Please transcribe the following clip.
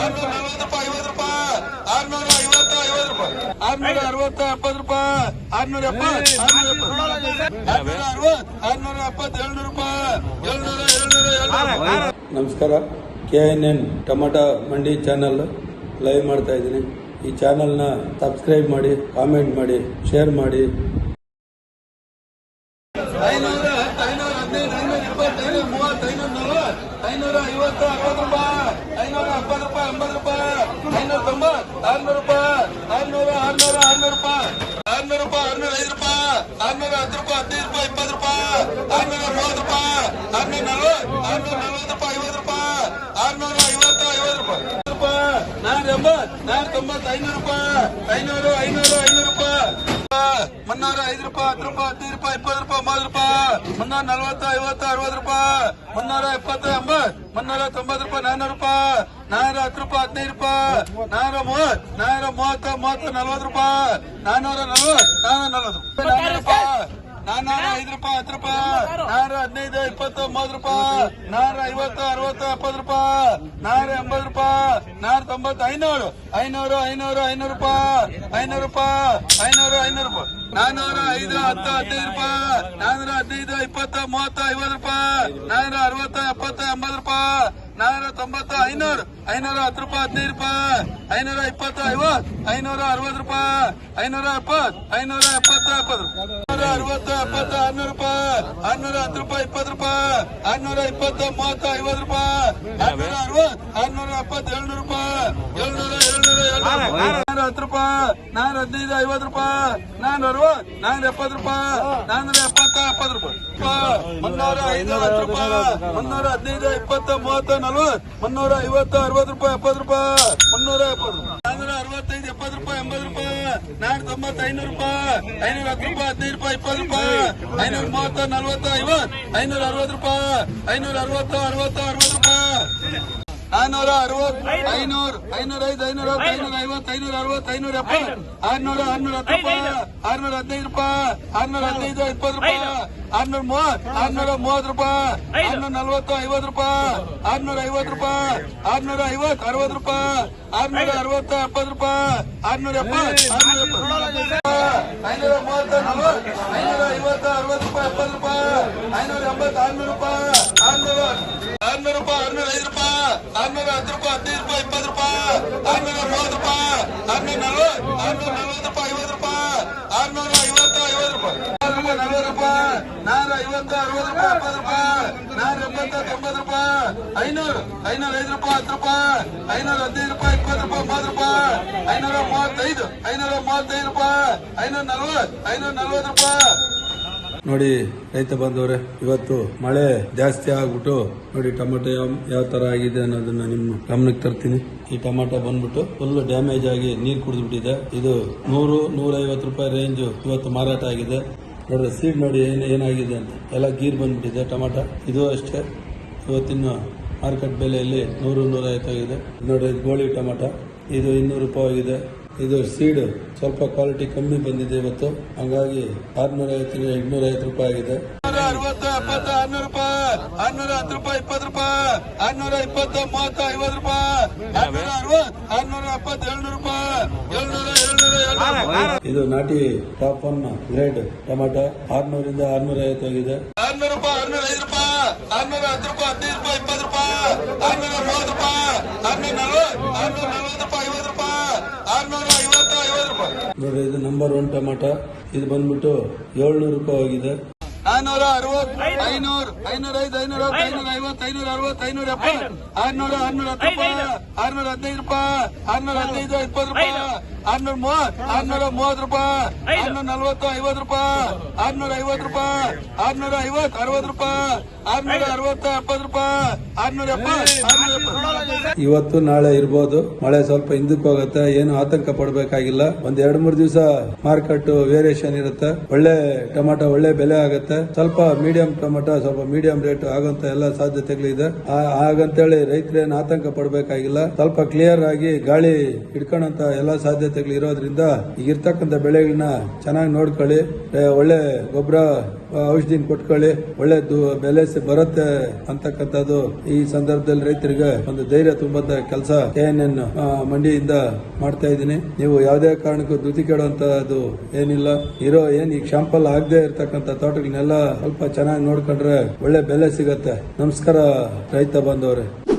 ಆರ್ನೂರ ನಲ್ವತ್ತು ಐವತ್ತು ರೂಪಾಯಿ ಆರ್ನೂರ ಐವತ್ತು ಐವತ್ತು ರೂಪಾಯಿ ಆರ್ನೂರ ಅರವತ್ತು ಎಪ್ಪತ್ತು ರೂಪಾಯಿ ಆರ್ನೂರ ಎಪ್ಪತ್ತು ಆರ್ನೂರ ಎಪ್ಪತ್ತು ಆರ್ನೂರ ರೂಪಾಯಿ ನಮಸ್ಕಾರ. K N N tomato mandi channel live ಮಾಡ್ತಾ ಇದ್ದೀನಿ. ಈ ಚಾನಲ್ನ ಸಬ್ಸ್ಕ್ರೈಬ್ ಮಾಡಿ ಕಾಮೆಂಟ್ ಮಾಡಿ ಶೇರ್ ಮಾಡಿ. ಐನೂರ ಐನೂರ ಹದಿನೈದು, ಐನೂರ ಇಪ್ಪತ್ತೈದು ಮೂವತ್ತೈನೂರ ಮೂವತ್ತು ಐನೂರ ಐವತ್ತು ಅರವತ್ತು ರೂಪಾಯಿ ಐನೂರ ಎಪ್ಪತ್ತು ರೂಪಾಯಿ ಎಂಬತ್ತು ರೂಪಾಯಿ ಐನೂರ ತೊಂಬತ್ತು ಆರ್ನೂರು ರೂಪಾಯಿ ಆರ್ನೂರ ಆರ್ನೂರ ಆರ್ನೂರು ರೂಪಾಯಿ ಆರ್ನೂರು ರೂಪಾಯಿ ಆರ್ನೂರ ಐದು ರೂಪಾಯಿ ಆರ್ನೂರ ಹತ್ತು ರೂಪಾಯಿ ಹದಿನೈದು ರೂಪಾಯಿ ಇಪ್ಪತ್ತು ರೂಪಾಯಿ ಆರ್ನೂರ ಮೂವತ್ತು ರೂಪಾಯಿ ಆರ್ನೂರ ನಲವತ್ತು ಆರ್ನೂರ ನಲವತ್ತು ರೂಪಾಯಿ ಐವತ್ತು ರೂಪಾಯಿ ಆರ್ನೂರ ಐವತ್ತು ಐವತ್ತು ರೂಪಾಯಿ ರೂಪಾಯಿ ನಾನ್ ಎಂಬತ್ತು ನಾನ್ ತೊಂಬತ್ತು ಐನೂರು ರೂಪಾಯಿ ಐನೂರು ಐನೂರು ಐನೂರು ರೂಪಾಯಿ ಮುನ್ನೂರ ಐದು ರೂಪಾಯಿ, ಹತ್ತು ರೂಪಾಯಿ, ಹದಿನೈದು ರೂಪಾಯಿ, ಇಪ್ಪತ್ತು ರೂಪಾಯಿ, ಮೂವತ್ತು ರೂಪಾಯಿ. ಮುನ್ನೂರ ನಲವತ್ತು, ಐವತ್ತು, ಅರವತ್ತು ರೂಪಾಯಿ. ಮುನ್ನೂರ ಎಪ್ಪತ್ತು, ಎಂಬತ್ತು. ಮುನ್ನೂರ ತೊಂಬತ್ತು ರೂಪಾಯಿ, ನಾನ್ನೂರು ರೂಪಾಯಿ. ನಾನೂರ ಹತ್ತು ರೂಪಾಯಿ, ಹದಿನೈದು ರೂಪಾಯಿ. ನಾನೂರ ಮೂವತ್ತು. ನಾನೂರ ಮೂವತ್ತು ಮೂವತ್ತು, ನಲವತ್ತು ರೂಪಾಯಿ. ನಾನೂರ ನಲವತ್ತು ನಾನೂರ ನಲವತ್ತು. ನಾನ್ನೂರು ರೂಪಾಯಿ. ನಾನ್ನೂರ ಐದು ರೂಪಾಯಿ, ಹತ್ತು ರೂಪಾಯಿ. ನಾನೂರ ಹದಿನೈದು, ಇಪ್ಪತ್ತು, ಮೂವತ್ತು ರೂಪಾಯಿ. ನಾನೂರ ಐವತ್ತು, ಅರವತ್ತು, ಎಪ್ಪತ್ತು ರೂಪಾಯಿ. ನಾನೂರ ಎಂಬತ್ತು ರೂಪಾಯಿ. ನಾನೂರ ತೊಂಬತ್ತು, ಐನೂರು. ಐನೂರು ಐನೂರು ಐನೂರು ರೂಪಾಯಿ. ಐನೂರು ರೂಪಾಯಿ. ಐನೂರು ಐನೂರು ರೂಪಾಯಿ. ನಾನೂರ, ಐದು, ಹತ್ತು, ಹದಿನೈದು ರೂಪಾಯಿ. ನಾನೂರ, ಹದಿನೈದು, ಇಪ್ಪತ್ತು, ಮೂವತ್ತು, ಐವತ್ತು ರೂಪಾಯಿ. ನಾನೂರ, ಅರವತ್ತು, ಎಪ್ಪತ್ತು, ಎಂಬತ್ತು ರೂಪಾಯಿ. ನಾನೂರ, ತೊಂಬತ್ತು, ಐನೂರು. ಐನೂರ, ಹತ್ತು ರೂಪಾಯಿ, ಹದಿನೈದು ರೂಪಾಯಿ. ಐನೂರ, ಇಪ್ಪತ್ತು, ಐವತ್ತು. ಐನೂರ, ಅರವತ್ತು ರೂಪಾಯಿ. ಐನೂರ, ಎಪ್ಪತ್ತು. ಐನೂರ, ಎಪ್ಪತ್ತು ಎಪ್ಪತ್ತು ಅರವತ್ತು ಎಪ್ಪತ್ತು ಆರ್ನೂರು ರೂಪಾಯಿ ಆರ್ನೂರ ಹತ್ತು ರೂಪಾಯಿ, ಇಪ್ಪತ್ತು ರೂಪಾಯಿ ಆರ್ನೂರ ಇಪ್ಪತ್ತು, ಮೂವತ್ತು, ಐವತ್ತು ರೂಪಾಯಿ ಆರ್ನೂರ ಅರವತ್ತು ಆರ್ನೂರ ಎಪ್ಪತ್ತು, ಏಳ್ನೂರು ರೂಪಾಯಿ, ಏಳ್ನೂರ ಹತ್ತು ರೂಪಾಯಿ ನಾನು ಹದಿನೈದು ಐವತ್ತು ರೂಪಾಯಿ ನಾನು ಅರವತ್ತು ನಾನು ಎಪ್ಪತ್ತು ರೂಪಾಯಿ ನಾನು ಎಪ್ಪತ್ತ ಎಪ್ಪತ್ತು ರೂಪಾಯಿ ಮುನ್ನೂರ ಐನೂರ ಹತ್ತು ರೂಪಾಯಿ ಮುನ್ನೂರ ಹದಿನೈದು ಇಪ್ಪತ್ತ ಮೂವತ್ತ ನಲ್ವತ್ತು ಮುನ್ನೂರ ಐವತ್ತು ಅರವತ್ತು ರೂಪಾಯಿ ಎಪ್ಪತ್ತು ರೂಪಾಯಿ ಮುನ್ನೂರ ಎಪ್ಪತ್ತು ನಾನು ಅರವತ್ತೈದು ಎಪ್ಪತ್ತು ರೂಪಾಯಿ ಎಂಬತ್ತು ರೂಪಾಯಿ ನಾನು ತೊಂಬತ್ತು ಐನೂರು ರೂಪಾಯಿ ಐನೂರ ಹತ್ತು ರೂಪಾಯಿ ಹದಿನೈದು ರೂಪಾಯಿ ಇಪ್ಪತ್ತು ರೂಪಾಯಿ ಐನೂರ ಮೂವತ್ತ ನಲ್ವತ್ತು ಐವತ್ತು ಐನೂರ ಅರವತ್ತು ರೂಪಾಯಿ ಐನೂರ ಅರವತ್ತು ಅರವತ್ತು ಅರವತ್ತು ರೂಪಾಯಿ ನಾನೂರ ಅರವತ್ತು ಐನೂರು ಐನೂರ ಐದು ಐನೂರ ಹತ್ತು ಐನೂರ ಐವತ್ತು ಐನೂರ ಅರವತ್ತು ಐನೂರ ಎಪ್ಪತ್ತು ಆರ್ನೂರ ಆರ್ನೂರ ಹತ್ತು ರೂಪಾಯಿ ಆರ್ನೂರ ಹದಿನೈದು ರೂಪಾಯಿ ಆರ್ನೂರ ಹದಿನೈದು ಇಪ್ಪತ್ತು ರೂಪಾಯಿ ಆರ್ನೂರ ಮೂವತ್ತು ಆರ್ನೂರ ಮೂವತ್ತು ರೂಪಾಯಿ ಆರ್ನೂರ ನಲ್ವತ್ತು ಐವತ್ತು ರೂಪಾಯಿ ಆರ್ನೂರ ಐವತ್ತು ರೂಪಾಯಿ ಆರ್ನೂರ ಐವತ್ತು ಅರವತ್ತು ರೂಪಾಯಿ ಆರ್ನೂರ ಅರವತ್ತು ಎಪ್ಪತ್ತು ರೂಪಾಯಿ ಆರ್ನೂರ ಎಪ್ಪತ್ತು ಆರ್ನೂರ ಎಪ್ಪತ್ತು ಐನೂರ ಮೂವತ್ತು ನಲ್ವತ್ತು ಐನೂರ ಐವತ್ತು ಅರವತ್ತು ರೂಪಾಯಿ ಎಪ್ಪತ್ತು ರೂಪಾಯಿ ಐನೂರ ಎಂಬತ್ತು ಆರ್ನೂರು ರೂಪಾಯಿ ಆರ್ನೂರ ಆರ್ನೂರು ರೂಪಾಯಿ ಆರ್ನೂರ ಐದು ರೂಪಾಯಿ ಆರ್ನೂರ ಹತ್ತು ರೂಪಾಯಿ, ಹದಿನೈದು ರೂಪಾಯಿ, ಇಪ್ಪತ್ತು ರೂಪಾಯಿ ಆರ್ನೂರ ಮೂವತ್ತು ರೂಪಾಯಿ ಆರ್ನೂರ ನಲ್ವತ್ತು ಆರ್ನೂರ ನಲ್ವತ್ತು ರೂಪಾಯಿ, ಐವತ್ತು ರೂಪಾಯಿ ಆರ್ನೂರ ಐವತ್ತು ಐವತ್ತು ರೂಪಾಯಿ. ಆರ್ನೂರ ನಲ್ವತ್ತು ರೂಪಾಯಿ, ನಾನೂರ ಐವತ್ತು, ಅರವತ್ತು ರೂಪಾಯಿ, ಎಪ್ಪತ್ತು ರೂಪಾಯಿ, ನಾನೂರ ಎಂಬತ್ತು, ತೊಂಬತ್ತು ರೂಪಾಯಿ, ಐನೂರು ಐನೂರ ಐದು ರೂಪಾಯಿ, ಹತ್ತು ರೂಪಾಯಿ, ಐನೂರ ಹದಿನೈದು ರೂಪಾಯಿ, ಇಪ್ಪತ್ತು ರೂಪಾಯಿ, ಮೂವತ್ತು ರೂಪಾಯಿ, ಐನೂರ ಮೂವತ್ತೈದು ಐನೂರ ಮೂವತ್ತೈದು ರೂಪಾಯಿ, ಐನೂರ ನಲ್ವತ್ತು ಐನೂರ ನಲ್ವತ್ತು ರೂಪಾಯಿ. ನೋಡಿ ರೈತ ಬಂದವರೇ, ಇವತ್ತು ಮಳೆ ಜಾಸ್ತಿ ಆಗ್ಬಿಟ್ಟು ನೋಡಿ ಟೊಮೆಟೊ ಯಾವ ತರ ಆಗಿದೆ ಅನ್ನೋದನ್ನ ನಿಮ್ಮ ಗಮನಕ್ಕೆ ತರ್ತೀನಿ. ಈ ಟೊಮೆಟೊ ಬಂದ್ಬಿಟ್ಟು ಫುಲ್ ಡ್ಯಾಮೇಜ್ ಆಗಿ ನೀರು ಕುಡಿದ್ಬಿಟ್ಟಿದೆ. ಇದು ನೂರು, ನೂರೈವತ್ತು ರೂಪಾಯಿ ರೇಂಜ್ ಇವತ್ತು ಮಾರಾಟ ಆಗಿದೆ. ನೋಡ್ರಿ ಸೀಡ್ ನೋಡಿ ಏನ್, ಏನಾಗಿದೆ ಅಂತ. ಎಲ್ಲ ಗೀರ್ ಬಂದ್ಬಿಟ್ಟಿದೆ ಟೊಮೆಟೊ. ಇದು ಅಷ್ಟೇ. ಇವತ್ತಿನ ಮಾರ್ಕೆಟ್ ಬೆಲೆಯಲ್ಲಿ ನೂರು ನೂರೈವತ್ತಾಗಿದೆ ನೋಡ್ರಿ ಗೋಳಿ ಟೊಮೆಟೊ. ಇದು ಇನ್ನೂರು ರೂಪಾಯಿ ಆಗಿದೆ. ಇದು ಸೀಡ್. ಸ್ವಲ್ಪ ಕ್ವಾಲಿಟಿ ಕಮ್ಮಿ ಬಂದಿದೆ ಇವತ್ತು. ಹಂಗಾಗಿ ಆರ್ನೂರ ಐವತ್ತು ಎಂಟ್ನೂರ ಐವತ್ತು ರೂಪಾಯಿ ಆಗಿದೆ. ಅರವತ್ತು ಎಪ್ಪತ್ತು ಆರ್ನೂರು ರೂಪಾಯಿ. ಆರ್ನೂರ ಹತ್ತು ರೂಪಾಯಿ ಇಪ್ಪತ್ತು ರೂಪಾಯಿ. ಆರ್ನೂರ ಇಪ್ಪತ್ತು ಮೂವತ್ತು ಐವತ್ತು ರೂಪಾಯಿ. ಆರ್ನೂರ ಅರವತ್ತು ಆರ್ನೂರ ಎಪ್ಪತ್ತು ಏಳ್ನೂರು ರೂಪಾಯಿ. ಏಳ್ನೂರ ಏಳ್ನೂರ ಇದು ನಾಟಿ ಟಾಪ್ ಒನ್ ಗ್ರೇಡ್ ಟೊಮೆಟೊ ಆರ್ನೂರಿಂದ ಆರ್ನೂರ ಐವತ್ತು ಆಗಿದೆ. ಆರ್ನೂರು ರೂಪಾಯಿ ಆರ್ನೂರ ಐದು ರೂಪಾಯಿ. ಆರ್ನೂರ ಹತ್ತು ರೂಪಾಯಿ ಹದಿನೈದು ರೂಪಾಯಿ ಇಪ್ಪತ್ತು ರೂಪಾಯಿ. ಆರ್ನೂರ ಮೂವತ್ತು ರೂಪಾಯಿ. ಆರ್ನೂರ ನಲ್ವತ್ತು ಆರ್ನೂರ ನಲ್ವತ್ತು ರೂಪಾಯಿ ಐವತ್ತು ರೂಪಾಯಿ ಆರ್ನೂರ ಐವತ್ತು ಐವತ್ತು ರೂಪಾಯಿ ನೋಡ್ರಿ, ಇದು ನಂಬರ್ ಒನ್ ಟೊಮೆಟೊ. ಇದು ಬಂದ್ಬಿಟ್ಟು ಏಳ್ನೂರು ರೂಪಾಯಿ ಆಗಿದೆ. ಆರ್ನೂರ ಅರವತ್ತು, ಐನೂರು, ಐನೂರ ಐದು, ಐನೂರ ಐನೂರ ಐವತ್ತು, ಐನೂರ ಅರವತ್ತು, ಐನೂರ ಎಪ್ಪತ್ತು, ಆರ್ನೂರ ಆರ್ನೂರ ಹತ್ತು ರೂಪಾಯಿ ಆರ್ನೂರ ಹದಿನೈದು ರೂಪಾಯಿ, ಆರ್ನೂರ ಹದಿನೈದು, ಇಪ್ಪತ್ತು ರೂಪಾಯಿ, ಆರ್ನೂರ ಮೂವತ್ ಆರ್ನೂರ ಮೂವತ್ತು ರೂಪಾಯಿ, ಆರ್ನೂರ ನಲ್ವತ್ತು, ಐವತ್ತು ರೂಪಾಯಿ, ಆರ್ನೂರ ಐವತ್ತು ರೂಪಾಯಿ, ಆರ್ನೂರ ಐವತ್ತು, ಅರವತ್ತು ರೂಪಾಯಿ, ಆರ್ನೂರ ಅರವತ್ತು, ಎಪ್ಪತ್ತು ರೂಪಾಯಿ, ಆರ್ನೂರ ಎಪ್ಪತ್ತು ಆರ್ನೂರ ಎಪ್ಪತ್ತು. ಇವತ್ತು ನಾಳೆ ಇರ್ಬೋದು. ಮಳೆ ಸ್ವಲ್ಪ ಹಿಂದಕ್ಕೆ ಹೋಗುತ್ತೆ. ಏನು ಆತಂಕ ಪಡಬೇಕಾಗಿಲ್ಲ. ಒಂದ್ ಎರಡ್, ಮೂರ್ ದಿವಸ ಮಾರ್ಕೆಟ್ ವೇರಿಯೇಷನ್ ಇರುತ್ತೆ. ಒಳ್ಳೆ ಟೊಮೆಟೊ ಒಳ್ಳೆ ಬೆಲೆ ಆಗುತ್ತೆ. ಸ್ವಲ್ಪ ಮೀಡಿಯಂ ಟೊಮೆಟೊ, ಸ್ವಲ್ಪ ಮೀಡಿಯಂ ರೇಟ್ ಆಗಂತ ಎಲ್ಲ ಸಾಧ್ಯತೆಗಳಿದೆ ಹಾಗಂತೇಳಿ ರೈತರೇನು ಆತಂಕ ಪಡಬೇಕಾಗಿಲ್ಲ. ಸ್ವಲ್ಪ ಕ್ಲಿಯರ್ ಆಗಿ ಗಾಳಿ ಹಿಡ್ಕೊಳ್ಳೋಂತ ಎಲ್ಲ ಸಾಧ್ಯತೆಗಳು ಇರೋದ್ರಿಂದ ಈಗ ಇರ್ತಕ್ಕಂತ ಬೆಳೆಗಳನ್ನ ಚೆನ್ನಾಗಿ ನೋಡ್ಕೊಳ್ಳಿ. ಒಳ್ಳೆ ಗೊಬ್ಬರ ಔಷಧಿನ ಕೊಟ್ಕೊಳ್ಳಿ ಒಳ್ಳೆ ದು- ಬೆಲೆ ಬರುತ್ತೆ ಅಂತಕ್ಕಂಥದ್ದು ಈ ಸಂದರ್ಭದಲ್ಲಿ ರೈತರಿಗೆ ಒಂದು ಧೈರ್ಯ ತುಂಬಂತ ಕೆಲಸ ಎನ್ ಮಂಡಿಯಿಂದ ಮಾಡ್ತಾ ಇದ್ದೀನಿ. ನೀವು ಯಾವುದೇ ಕಾರಣಕ್ಕೂ ದುತಿ ಕೇಳುವಂತದ್ದು ಏನಿಲ್ಲ. ಇರೋ ಏನ್ ಈ ಶಾಂಪಲ್ ಆಗದೆ ಇರತಕ್ಕಂಥ ತೋಟಗಳನ್ನೆಲ್ಲ ಸ್ವಲ್ಪ ಚೆನ್ನಾಗಿ ನೋಡ್ಕೊಂಡ್ರೆ ಒಳ್ಳೆ ಬೆಲೆ ಸಿಗತ್ತೆ. ನಮಸ್ಕಾರ ರೈತ ಬಾಂಧವರೇ.